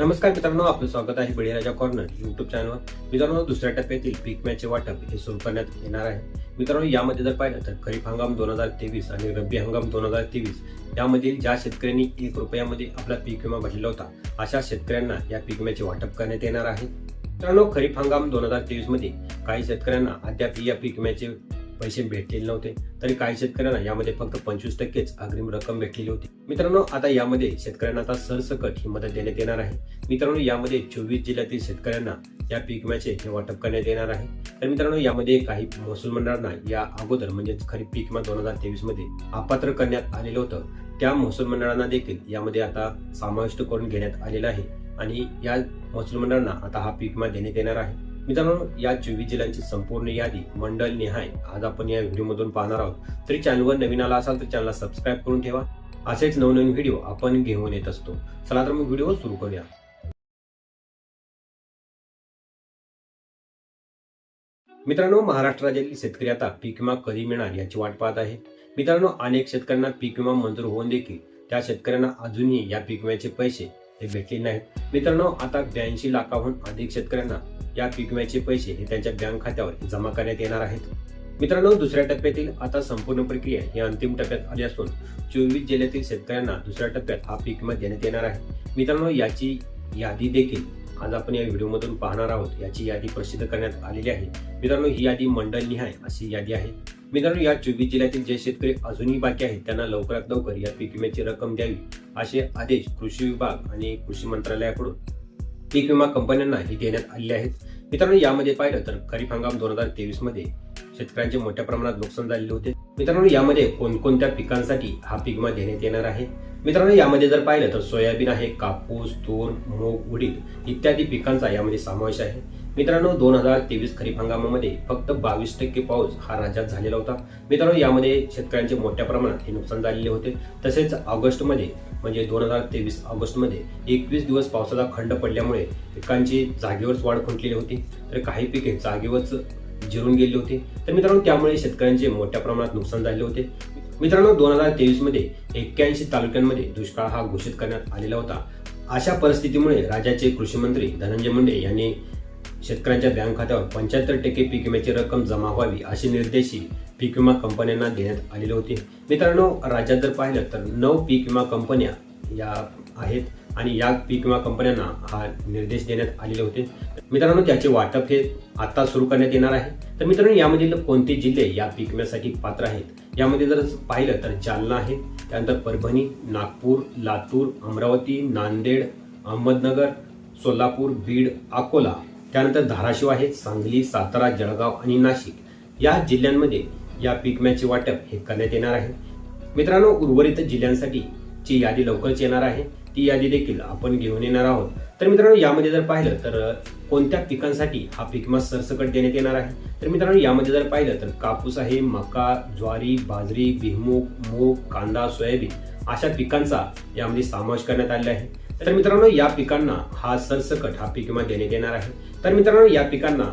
नमस्कार मित्रांनो आपलं स्वागत आहे बळीराजा कॉर्नर युट्यूब चॅनलवर मित्रांनो दुसऱ्या टप्प्यातील पीक मॅचचे वाटप हे सुरू करण्यात येणार आहे. मित्रांनो यामध्ये जर पाहिलं तर खरीप हंगाम दोन हजार तेवीस आणि रब्बी हंगाम दोन हजार तेवीस यामधील ज्या शेतकऱ्यांनी एक रुपयामध्ये आपला पीक विमा भरलेला होता अशा शेतकऱ्यांना या पीक विम्याचे वाटप करण्यात येणार आहे. मित्रांनो खरीप हंगाम दोन हजार तेवीसमध्ये काही शेतकऱ्यांना अद्याप या पीक विम्याचे पैसे भेटलेले नव्हते. तरी काही शेतकऱ्यांना यामध्ये फक्त पंचवीस टक्केच अग्रिम रक्कम भेटलेली होती. मित्रांनो आता यामध्ये शेतकऱ्यांना आता सरसकट ही मदत देण्यात येणार आहे. मित्रांनो यामध्ये चोवीस जिल्ह्यातील शेतकऱ्यांना या पीक विम्याचे हे वाटप करण्यात येणार आहे. तर मित्रांनो यामध्ये काही महसूल मंडळांना या अगोदर म्हणजेच खरीप पीक विमा दोन हजार तेवीसमध्ये अपात्र करण्यात आलेलं होतं. त्या महसूल मंडळांना देखील यामध्ये आता समाविष्ट करून घेण्यात आलेलं आहे. आणि या महसूल मंडळांना आता हा पीक विमा देण्यात येणार आहे. मित्रांनो या चोवीस जिल्ह्यांची संपूर्ण यादी मंडळ निहाय आज आपण या व्हिडिओमधून पाहणार आहोत. तरी चॅनलवर नवीन आला असाल तर चॅनलला सबस्क्राईब करून ठेवा. असेच नवनवीन व्हिडिओ आपण घेऊन येत असतो. चला तर मग व्हिडिओ सुरू करूया. मित्रांनो महाराष्ट्र राज्यातील शेतकरी आता पीक विमा कधी मिळणार याची वाट पाहत आहे. मित्रांनो अनेक शेतकऱ्यांना पीक विमा मंजूर होऊन देखील त्या शेतकऱ्यांना अजूनही या पीक विम्याचे पैसे हे भेटले नाहीत. मित्रांनो आता ब्याऐंशी लाखाहून अधिक शेतकऱ्यांना या पीक विम्याचे पैसे हे त्यांच्या बँक खात्यावर जमा करण्यात येणार आहेत. मित्रांनो दुसऱ्या टप्प्यातील आता संपूर्ण प्रक्रिया ही अंतिम टप्प्यात आली असून चोवीस जिल्ह्यातील शेतकऱ्यांना दुसऱ्या टप्प्यात हा पीक विमा देण्यात येणार आहे. मित्रांनो याची यादी देखील आज आपण या व्हिडिओमधून पाहणार आहोत. याची यादी प्रसिद्ध करण्यात आलेली आहे. मित्रांनो ही यादी मंडळ निहाय अशी यादी आहे. मित्रांनो या चोवीस जिल्ह्यातील जे शेतकरी अजूनही बाकी आहेत त्यांना लवकरात लवकर या पीक विम्याची रक्कम द्यावी असे आदेश कृषी विभाग आणि कृषी मंत्रालयाकडून पीक विमा कंपन्यांना ही देण्यात आले आहेत. मित्रांनो यामध्ये पाहिलं तर खरीप हंगाम दोन हजार तेवीसमध्ये शेतकऱ्यांचे मोठ्या प्रमाणात नुकसान झालेले होते. मित्रांनो यामध्ये कोणकोणत्या पिकांसाठी हा पीक विमा देण्यात येणार आहे? मित्रांनो यामध्ये जर पाहिलं तर सोयाबीन आहे कापूस तूर मूग उडीद इत्यादी पिकांचा यामध्ये समावेश आहे. मित्रांनो दोन हजार तेवीस खरीप हंगामामध्ये फक्त बावीस टक्के पाऊस हा राज्यात झालेला होता. मित्रांनो यामध्ये शेतकऱ्यांचे मोठ्या प्रमाणात हे नुकसान झालेले होते. तसेच ऑगस्टमध्ये म्हणजे दोन हजार तेवीस ऑगस्टमध्ये एकवीस दिवस पावसाचा खंड पडल्यामुळे पिकांची जागेवरच वाढ खुंटलेली होती. तर काही पिके जागेवरच जिरून गेली होती. तर मित्रांनो त्यामुळे शेतकऱ्यांचे मोठ्या प्रमाणात नुकसान झाले होते. मित्रांनो दोन हजार तेवीसमध्ये एक्क्याऐंशी तालुक्यांमध्ये दुष्काळ हा घोषित करण्यात आलेला होता. अशा परिस्थितीमुळे राज्याचे कृषी मंत्री धनंजय मुंडे यांनी शेतकऱ्यांच्या बँक खात्यावर पंच्याहत्तर टक्के पीक विम्याची रक्कम जमा व्हावी असे निर्देशही पीक विमा कंपन्यांना देण्यात आलेले होते. मित्रांनो राज्यात जर पाहिलं तर नऊ पीक विमा कंपन्या या आहेत आणि या पीक विमा कंपन्यांना हा निर्देश देण्यात आलेले होते. मित्रांनो त्याचे वाटप हे आता सुरू करण्यात येणार आहे. तर मित्रांनो यामधील कोणते जिल्हे या पीक विम्यासाठी पात्र आहेत? यामध्ये जर पाहिलं तर जालना आहे त्यानंतर परभणी नागपूर लातूर अमरावती नांदेड अहमदनगर सोलापूर बीड अकोला त्यानंतर धाराशिव आहे सांगली सातारा जळगाव आणि नाशिक. या जिल्ह्यांमध्ये या पीक वाटप हे करण्यात येणार आहे. मित्रांनो उर्वरित जिल्ह्यांसाठी ची यादी लवकरच येणार आहे ती यादी देखील आपण घेऊन येणार आहोत. तर मित्रांनो यामध्ये जर पाहिलं तर कोणत्या पिकांसाठी हा पीक सरसकट देण्यात येणार आहे? तर मित्रांनो यामध्ये जर पाहिलं तर कापूस आहे मका ज्वारी बाजरी भुईमूग मूग कांदा सोयाबीन अशा पिकांचा यामध्ये समावेश करण्यात आलेला आहे. तर मित्रांनो या पिकांना हा सरसकट हा पीक विमा देण्यात येणार आहे. तर मित्रांनो या पिकांना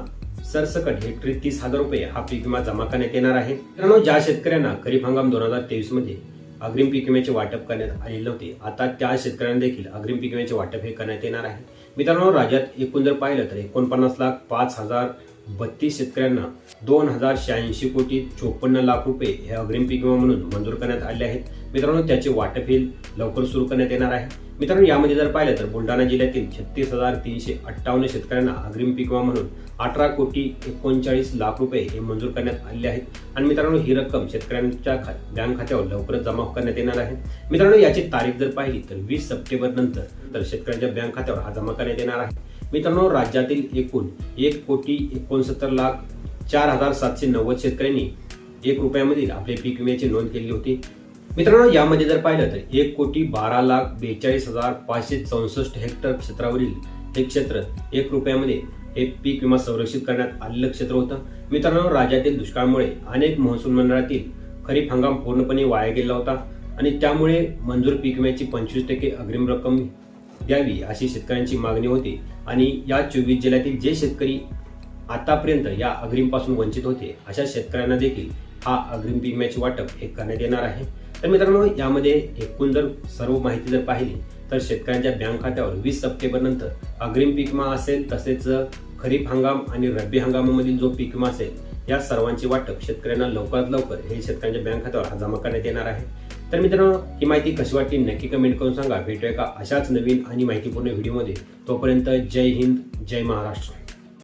सरसकट हेक्टरी तीस हजार रुपये हा पीक विमा जमा करण्यात येणार आहे. मित्रांनो ज्या शेतकऱ्यांना खरीप हंगाम दोन हजार तेवीसमध्ये अग्रिम पीक विम्याचे वाटप करण्यात आलेले नव्हते आता त्या शेतकऱ्यांना देखील अग्रिम पीक विम्याचे वाटप हे करण्यात येणार आहे. मित्रांनो राज्यात एकूण जर पाहिलं तर एकोणपन्नास लाख पाच हजार बत्तीस शेतकऱ्यांना दोन हजार शहाऐंशी कोटी चोपन्न लाख रुपये हे अग्रिम पीक विमा म्हणून मंजूर करण्यात आले आहेत. मित्रांनो त्याचे वाटप हे लवकर सुरू करण्यात येणार आहे. मित्रांनो यामध्ये जर पाहिलं तर बुलढाणा जिल्ह्यातील छत्तीस हजार तीनशे अठ्ठावन्न शेतकऱ्यांना अग्रिम पिकवा विमा म्हणून अठरा कोटी एकोणचाळीस लाख रुपये हे मंजूर करण्यात आले आहेत. आणि मित्रांनो ही रक्कम शेतकऱ्यांच्या खा बँक खात्यावर लवकरच जमा करण्यात येणार आहे. मित्रांनो याची तारीख जर पाहिली तर वीस सप्टेंबर नंतर तर शेतकऱ्यांच्या बँक खात्यावर हा जमा करण्यात येणार आहे. मित्रांनो राज्यातील एकूण एक कोटी एकोणसत्तर लाख चार हजार सातशे नव्वद शेतकऱ्यांनी एक रुपयामधील आपले पीक विम्याची नोंद केली होती. मित्रांनो यामध्ये जर पाहिलं तर एक कोटी बारा लाख बेचाळीस हजार पाचशे चौसष्ट हेक्टर क्षेत्रावरील हे क्षेत्र एक रुपयामध्ये हे पीक विमा संरक्षित करण्यात आलेलं क्षेत्र होतं. मित्रांनो राज्यातील दुष्काळामुळे अनेक महसूल मंडळातील खरीप हंगाम पूर्णपणे वाया गेला होता आणि त्यामुळे मंजूर पीक विम्याची पंचवीस टक्के अग्रिम रक्कम द्यावी अशी शेतकऱ्यांची मागणी होती आणि या चोवीस जिल्ह्यातील जे शेतकरी आतापर्यंत या अग्रिमपासून वंचित होते अशा शेतकऱ्यांना देखील हा अग्रिम पीक विम्याचे वाटप हे करण्यात येणार आहे. तर मित्रांनो यामध्ये एकूण जर सर्व माहिती जर पाहिली तर शेतकऱ्यांच्या बँक खात्यावर वीस सप्टेंबर नंतर अग्रिम पीक विमा असेल तसेच खरीप हंगाम आणि रब्बी हंगामामधील जो पीक विमा असेल या सर्वांची वाटप शेतकऱ्यांना लवकरात लवकर हे शेतकऱ्यांच्या बँक खात्यावर जमा करण्यात येणार आहे. तर मित्रांनो ही माहिती कशी वाटली नक्की कमेंट करून सांगा. भेटूया का अशाच नवीन आणि माहितीपूर्ण व्हिडिओमध्ये. तोपर्यंत जय हिंद जय महाराष्ट्र.